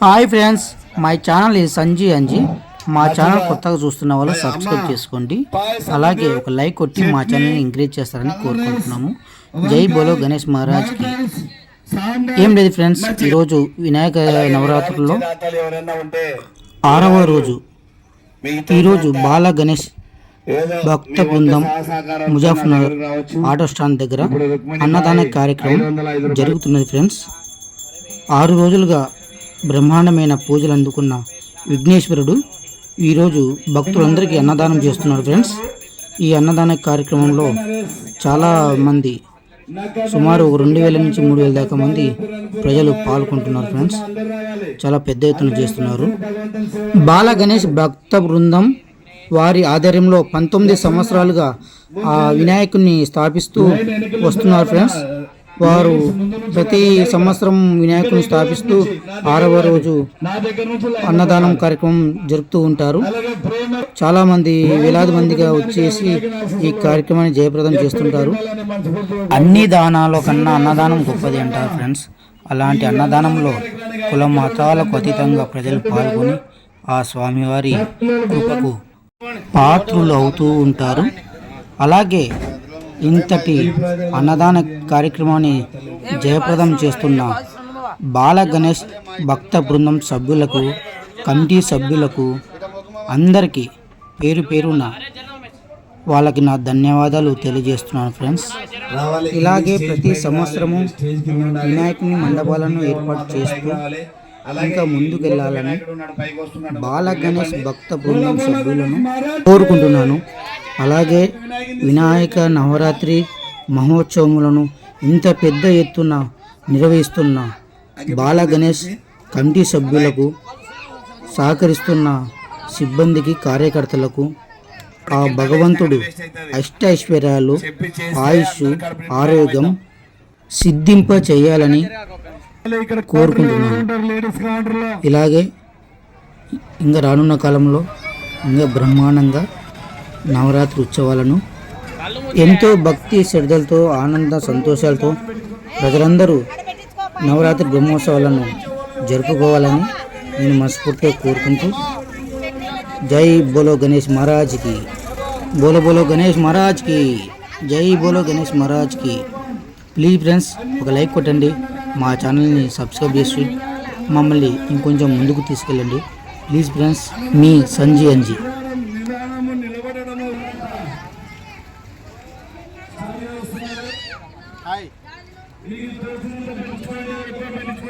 Hi friends my channel ఇది సంజీ అంజీ మా channel కొత్తగా చూస్తున్న వాళ్ళు సబ్స్క్రైబ్ చేసుకోండి. అలాగే ఒక లైక్ కొట్టి మా ఛానల్ని ఎంకరేజ్ చేస్తారని కోరుకుంటున్నాము. జై బోలో గణేష్ మహారాజ్కి ఏం లేదు ఫ్రెండ్స్ ఈరోజు వినాయక నవరాత్రుల్లో ఆరవ రోజు. ఈరోజు బాల గణేష్ భక్త బృందం ముజాఫర్ నగర్ ఆటో స్టాండ్ దగ్గర అన్నదాన కార్యక్రమం జరుగుతున్నది ఫ్రెండ్స్ ఆరు రోజులుగా బ్రహ్మాండమైన పూజలు అందుకున్న విఘ్నేశ్వరుడు ఈరోజు భక్తులందరికీ అన్నదానం చేస్తున్నారు ఫ్రెండ్స్. ఈ అన్నదాన కార్యక్రమంలో చాలా మంది సుమారు రెండు వేల నుంచి మూడు వేల దాకా మంది ప్రజలు పాల్గొంటున్నారు ఫ్రెండ్స్. చాలా పెద్ద ఎత్తున చేస్తున్నారు. బాల గణేష్ భక్త బృందం వారి ఆధ్వర్యంలో పంతొమ్మిది సంవత్సరాలుగా ఆ వినాయకుడిని స్థాపిస్తూ వస్తున్నారు ఫ్రెండ్స్. వారు ప్రతి సంవత్సరం వినాయకుని స్థాపిస్తూ ఆరవ రోజు అన్నదానం కార్యక్రమం జరుపుతూ ఉంటారు. చాలామంది వేలాది మందిగా వచ్చేసి ఈ కార్యక్రమాన్ని జయప్రదం చేస్తుంటారు. అన్ని దానాల కన్నా అన్నదానం గొప్పది అంటారు ఫ్రెండ్స్. అలాంటి అన్నదానంలో కుల మతాలకు అతీతంగా ప్రజలు పాల్గొని ఆ స్వామివారి కృపకు పాత్రులు అవుతూ ఉంటారు. అలాగే ఇంతటి అన్నదాన కార్యక్రమాన్ని జయప్రదం చేస్తున్న బాల గణేష్ భక్త బృందం సభ్యులకు కమిటీ సభ్యులకు అందరికీ పేరు పేరున వాళ్ళకి నా ధన్యవాదాలు తెలియజేస్తున్నాను ఫ్రెండ్స్. ఇలాగే ప్రతి సంవత్సరము వినాయకుని మండపాలను ఏర్పాటు చేస్తూ ఇంకా ముందుకెళ్ళాలని బాల గణేష్ భక్త బృందం సభ్యులను కోరుకుంటున్నాను. అలాగే వినాయక నవరాత్రి మహోత్సవములను ఇంత పెద్ద ఎత్తున నిర్వహిస్తున్న బాల గణేష్ కమిటీ సభ్యులకు సహకరిస్తున్న సిబ్బందికి కార్యకర్తలకు ఆ భగవంతుడు అష్టైశ్వర్యాలు ఆయుష్ ఆరోగ్యం సిద్ధింప చేయాలని కోరుకుంటున్నాను. ఇలాగే ఇంకా రానున్న కాలంలో ఇంకా బ్రహ్మాండంగా నవరాత్రి ఉత్సవాలను ఎంతో భక్తి శ్రద్ధలతో ఆనంద సంతోషాలతో ప్రజలందరూ నవరాత్రి బ్రహ్మోత్సవాలను జరుపుకోవాలని నేను మనస్ఫూర్తిగా కోరుకుంటూ జై బోలో గణేష్ మహారాజ్కి బోలో బోలో గణేష్ మహారాజ్కి జై బోలో గణేష్ మహారాజ్కి. ప్లీజ్ ఫ్రెండ్స్ ఒక లైక్ కొట్టండి మా ఛానల్ని సబ్స్క్రైబ్ చేసి మమ్మల్ని ఇంకొంచెం ముందుకు తీసుకెళ్ళండి. ప్లీజ్ ఫ్రెండ్స్ మీ సంజీ అంజీ.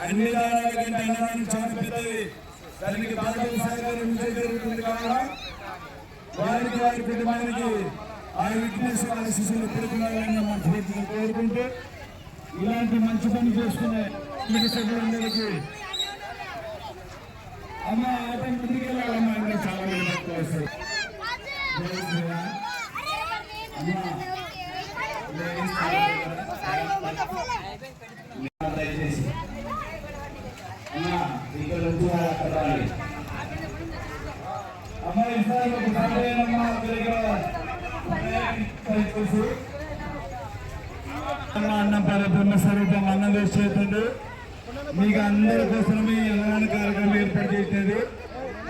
అన్ని దానాల కంటే అన్నదానం చాలా పెద్దది దానికి బాధ్యత సహకరించే జరుగుతుంది కావున వారికి వారి కుటుంబానికి ఆ విఘ్నేశ్వర ఆశీస్సులు పెరుగుతున్నారని మనస్ఫూర్తిగా కోరుకుంటూ ఇలాంటి మంచి పని చేసుకునే సభ్యులందరికీ అమ్మ ఆట ముందుకు వెళ్ళాలమ్మా ఇంకా చాలా మంది భక్తులు వస్తారు శ్రీరామ్. దయచేసి అమ్మా ఇక్కడ నుంచి అక్కడ రావాలి. అమ్మా ఈసారి ఒక సాధ్యమేనమ్మా అందరికీ చేసి అమ్మా అన్నం పరబ్రహ్మ స్వరూపం అన్నం చేసేటండు మీకు అందరి కోసమే అన్నదాన కార్యక్రమం ఏర్పాటు చేసేది.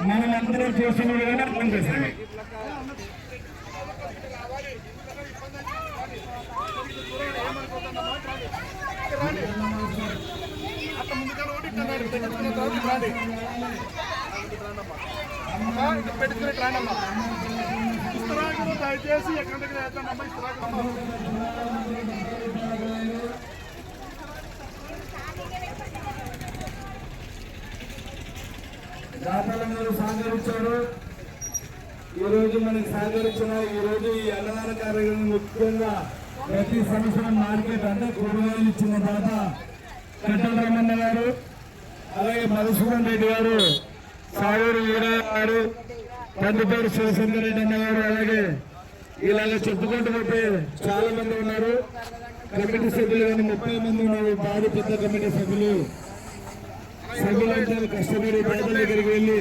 మనం అందరం చేసిన విధంగా అర్థం చేస్తాము దయచేసి ఎక్కడి దగ్గర వేద్దాం? ఇస్తున్నాను దాతలందరూ సహకరించారు. ఈరోజు మనకి సహకరించిన ఈరోజు ఈ అన్నదాన కార్యక్రమం ముఖ్యంగా ప్రతి సంవత్సరం మార్కెట్ అంటే కూరగాయలు ఇచ్చిన దాత కట్టల రమణ గారు అలాగే మధుసూదన్ రెడ్డి గారు సాగర్ వీరయ్య గారు తండ్రి పేరు శివశంకర్ రెడ్డి అన్న గారు అలాగే ఇలాగ చెప్పుకుంటూ పోతే చాలా మంది ఉన్నారు. కమిటీ సభ్యులు కానీ ముప్పై మంది ఉన్నారు. బాగా పెద్ద కమిటీ సభ్యులు. సభ్యులంతా కష్టపడి పేదల దగ్గరికి వెళ్ళి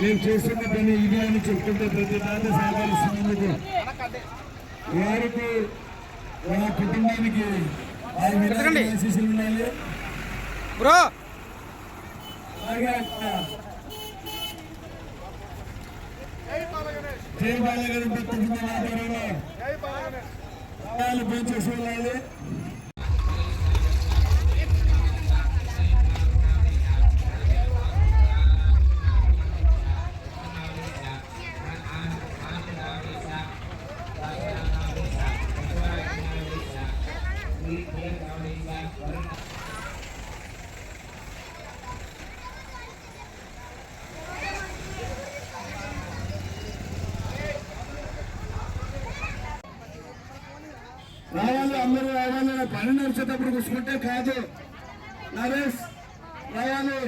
మేము చేస్తున్న పని ఇది అని చెప్తుంటే ప్రతి దాత సహకరిస్తున్నందుకు వారికి వాళ్ళ కుటుంబానికి ఆశీస్సులు ఉండాలి. అలాగే జై బాలగణేష్ కుటుంబ ఆధ్వర్యంలో వెళ్ళాలి. అందరూ రావాలి పని నడిచేటప్పుడు చూసుకుంటే కాదు. నరేష్ రావాలి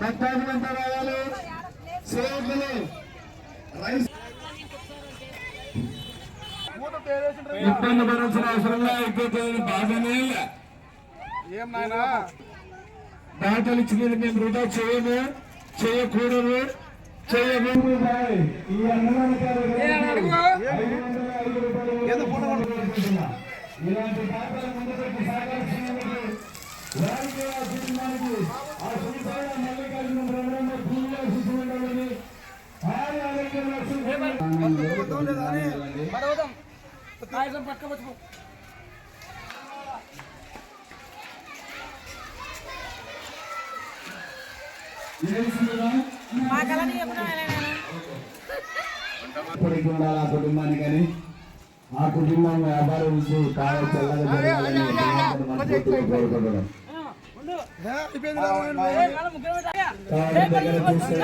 భక్తాదులు అంతా రావాలి సేవకులు రైస్. ఇబ్బంది పడాల్సిన అవసరం అయిపోతుంది బాధనే ఏం నాయనా? దాతలు ఇచ్చినది మేము వృధా చేయము చేయకూడదు చేయము ఈ అన్నదాన ఇలాంటి దాతలు ముందుకు సహకరిస్తున్నందుకు వారికి ఆ కుటుంబానికి ఆ శ్రీశైల మల్లికార్జున బ్రహ్మ పూజ శిశువులని హాయి ఆరోగ్యం మా కళని చెప్పడం ఎలా నేను ఇప్పటికి ఉండాలి ఆ కుటుంబానికి కానీ. ఆ కుటుంబం వ్యాపార వృద్ధి కావాలి చల్లగా జరగాలని